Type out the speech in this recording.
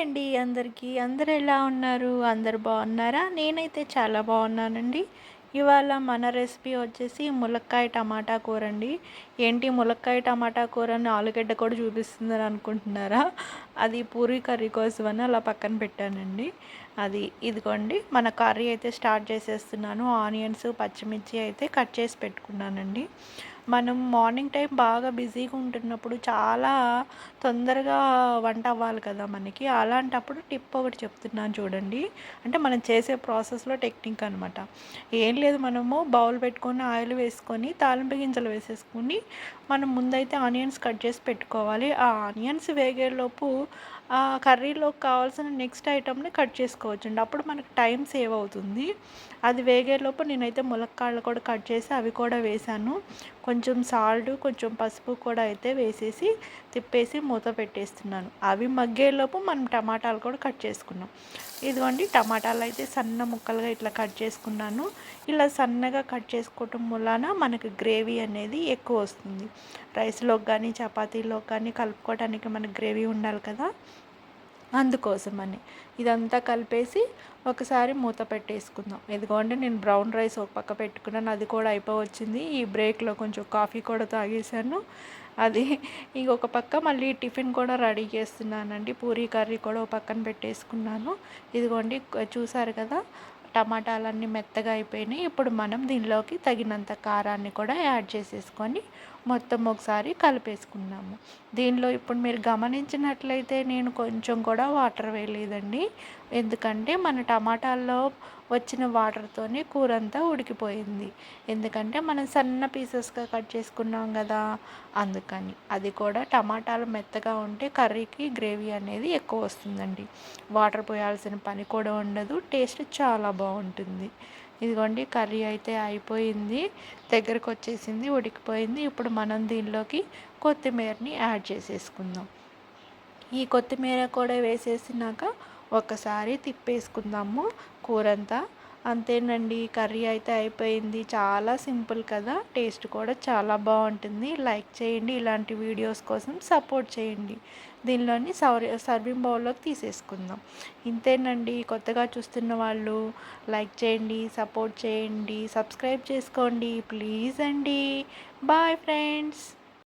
అండి అందరికీ. అందరు ఎలా ఉన్నారు? అందరు బాగున్నారా? నేనైతే చాలా బాగున్నానండి. ఇవాళ మన రెసిపీ వచ్చేసి ములక్కాయ టమాటా కూర అండి. ఏంటి ములక్కాయ టమాటా కూర అని ఆలుగడ్డ కూడా చూపిస్తుందని అనుకుంటున్నారా? అది పూరి కర్రీ కోసం అని అలా పక్కన పెట్టానండి. అది ఇదిగోండి మన కర్రీ అయితే స్టార్ట్ చేసేస్తున్నాను. ఆనియన్స్ పచ్చిమిర్చి అయితే కట్ చేసి పెట్టుకున్నానండి. మనం మార్నింగ్ టైం బాగా బిజీగా ఉంటున్నప్పుడు చాలా తొందరగా వంట అవ్వాలి కదా మనకి. అలాంటప్పుడు టిప్ ఒకటి చెప్తున్నాను చూడండి. అంటే మనం చేసే ప్రాసెస్లో టెక్నిక్ అనమాట ఏం లేదు మనము బౌల్ పెట్టుకొని ఆయిల్ వేసుకొని తాలింపు గింజలు వేసేసుకొని మనం ముందైతే ఆనియన్స్ కట్ చేసి పెట్టుకోవాలి. ఆ ఆనియన్స్ వేగేలోపు ఆ కర్రీలోకి కావాల్సిన నెక్స్ట్ ఐటమ్ని కట్ చేసుకోవచ్చండి అప్పుడు మనకు టైం సేవ్ అవుతుంది. అది వేగేలోపు నేనైతే ములక్కాళ్ళు కూడా కట్ చేసి అవి కూడా వేశాను. కొంచెం కొంచెం సాల్ట్ కొంచెం పసుపు కూడా అయితే వేసేసి తిప్పేసి మూత పెట్టేస్తున్నాను. అవి మగ్గేలోపు మనం టమాటాలు కూడా కట్ చేసుకున్నాం. ఇదిగోండి టమాటాలు అయితే సన్న ముక్కలుగా ఇట్లా కట్ చేసుకున్నాను. ఇలా సన్నగా కట్ చేసుకోవటం వలన మనకు గ్రేవీ అనేది ఎక్కువ వస్తుంది. రైస్లోకి కానీ చపాతీలోకి కానీ కలుపుకోవడానికి మనకు గ్రేవీ ఉండాలి కదా. అందుకోసమని. ఇదంతా కలిపేసి ఒకసారి మూత పెట్టేసుకుందాం. ఇదిగోండి నేను బ్రౌన్ రైస్ ఒక పక్క పెట్టుకున్నాను. అది కూడా అయిపోవచ్చింది. ఈ బ్రేక్లో కొంచెం కాఫీ కూడా తాగేసాను అది ఇంకొక పక్క మళ్ళీ టిఫిన్ కూడా రెడీ చేస్తున్నానండి. పూరీ కర్రీ కూడా ఒక పక్కన పెట్టేసుకున్నాను. ఇదిగోండి చూసారు కదా? టమాటాలన్నీ మెత్తగా అయిపోయినాయి. ఇప్పుడు మనం దీనిలోకి తగినంత కారాన్ని కూడా యాడ్ చేసేసుకొని మొత్తం ఒకసారి కలిపేసుకున్నాము దీనిలో ఇప్పుడు మీరు గమనించినట్లయితే నేను కొంచెం కూడా వాటర్ వేయలేదండి. ఎందుకంటే మన టమాటాల్లో వచ్చిన వాటర్తోనే కూర అంతా ఉడికిపోయింది. ఎందుకంటే మనం సన్న పీసెస్గా కట్ చేసుకున్నాం కదా అందుకని. అది కూడా టమాటాలు మెత్తగా ఉంటే కర్రీకి గ్రేవీ అనేది ఎక్కువ వస్తుందండి. వాటర్ పోయాల్సిన పని కూడా ఉండదు టేస్ట్ చాలా బాగుంటుంది. ఇదిగోండి కర్రీ అయితే అయిపోయింది దగ్గరకు వచ్చేసింది ఉడికిపోయింది. ఇప్పుడు మనం దీనిలోకి కొత్తిమీరని యాడ్ చేసేసుకుందాం. ఈ కొత్తిమీర కూడా వేసేసినాక ఒకసారి తిప్పేసుకుందాము కూరంతా. అంతేనండి కర్రీ అయితే అయిపోయింది. చాలా సింపుల్ కదా? టేస్ట్ కూడా చాలా బాగుంటుంది. లైక్ చేయండి ఇలాంటి వీడియోస్ కోసం సపోర్ట్ చేయండి. దీనిలోని సౌర్ సర్వింగ్ బౌల్లోకి తీసేసుకుందాం. ఇంతేనండి కొత్తగా చూస్తున్న వాళ్ళు లైక్ చేయండి సపోర్ట్ చేయండి సబ్స్క్రైబ్ చేసుకోండి. ప్లీజ్ అండి. Bye friends.